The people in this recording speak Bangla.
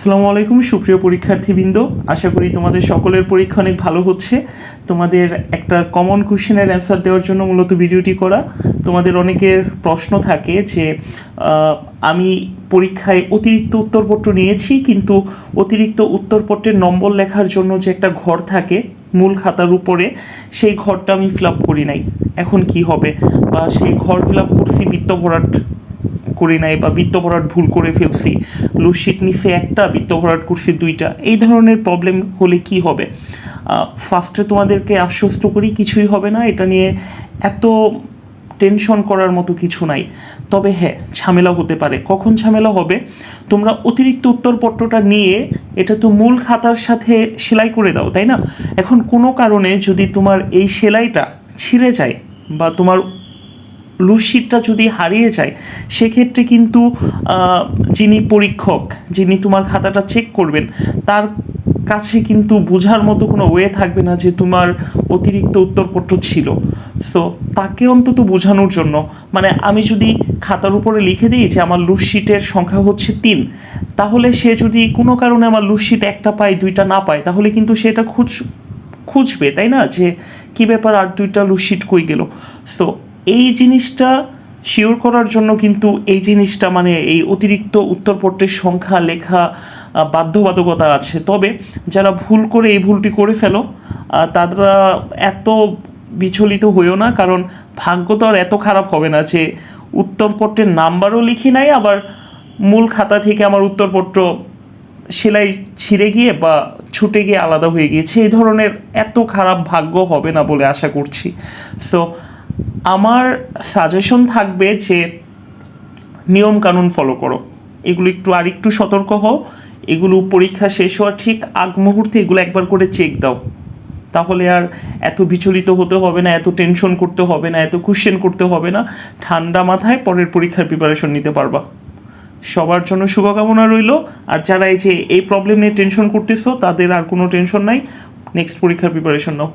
আসসালামু আলাইকুম, সুপ্রিয় পরীক্ষার্থীবৃন্দ। আশা করি তোমাদের সকলের পরীক্ষা অনেক ভালো হচ্ছে। তোমাদের একটা কমন কোশ্চেনের অ্যান্সার দেওয়ার জন্য মূলত ভিডিওটি করা। তোমাদের অনেকের প্রশ্ন থাকে যে আমি পরীক্ষায় অতিরিক্ত উত্তরপত্র নিয়েছি, কিন্তু অতিরিক্ত উত্তরপত্রের নম্বর লেখার জন্য যে একটা ঘর থাকে মূল খাতার উপরে, সেই ঘরটা আমি ফিল আপ করি নাই। এখন কি হবে? বা সেই ঘর ফিল আপ করছি বৃত্ত ভরাট করি নাই বা বৃত্ত ভরাট ভুল করে ফেলছি লুশিট নিচে একটা বৃত্ত ভরাট করছি দুইটা, এই ধরনের প্রবলেম হলে কি হবে? ফার্স্টে তোমাদেরকে আশ্বস্ত করি কিছুই হবে না, এটা নিয়ে এত টেনশন করার মতো কিছু নাই। তবে হ্যাঁ ঝামেলা হতে পারে। কখন ঝামেলা হবে? তোমরা অতিরিক্ত উত্তরপত্রটা নিয়ে এটা তো মূল খাতার সাথে সেলাই করে দাও, তাই না? এখন কোনো কারণে যদি তোমার এই সেলাইটা ছিঁড়ে যায় বা তোমার লুসিটটা যদি হারিয়ে যায়, সেক্ষেত্রে কিন্তু যিনি পরীক্ষক, যিনি তোমার খাতাটা চেক করবেন, তার কাছে কিন্তু বোঝার মতো কোনো ওয়ে থাকবে না যে তোমার অতিরিক্ত উত্তরপত্র ছিল। সো তাকে অন্তত বোঝানোর জন্য মানে আমি যদি খাতার উপরে লিখে দিই যে আমার লুসিটের সংখ্যা হচ্ছে তিন, তাহলে সে যদি কোনো কারণে আমার লুসিট একটা পায়, দুইটা না পায়, তাহলে কিন্তু সেটা খুঁজ, খুঁজবে, তাই না? যে কি ব্যাপার আর দুইটা লুসিট কই গেল? সো এই জিনিসটা শিওর করার জন্য কিন্তু এই জিনিসটা মানে এই অতিরিক্ত উত্তরপত্রের সংখ্যা, লেখা বাধ্যবাধকতা আছে। তবে যারা ভুল করে এই ভুলটি করে ফেলো তারা এত বিচলিত হইও না, কারণ ভাগ্য তো আর এত খারাপ হবে না যে উত্তরপত্রের নাম্বারও লিখি নাই, আবার মূল খাতা থেকে আমার উত্তরপত্র সেলাই ছিঁড়ে গিয়ে বা ছুটে গিয়ে আলাদা হয়ে গিয়েছে। এই ধরনের এত খারাপ ভাগ্য হবে না বলে আশা করছি। সো আমার সাজেশন থাকবে যে নিয়ম কানুন ফলো করো। এগুলো একটু আর একটু সতর্ক হও। এগুলো পরীক্ষা শেষ হওয়ার ঠিক আগ মুহূর্তে এগুলো একবার করে চেক দাও। তাহলে আর এত বিচলিত হতে হবে না, এত টেনশন করতে হবে না, এত কোশ্চেন করতে হবে না। ঠান্ডা মাথায় পরের পরীক্ষার প্রিপারেশন নিতে পারবা। সবার জন্য শুভকামনা রইল। আর যারা এই যে এই প্রবলেম নিয়ে টেনশন করতেছো, তাদের আর কোনো টেনশন নাই। নেক্সট পরীক্ষার প্রিপারেশন নাও।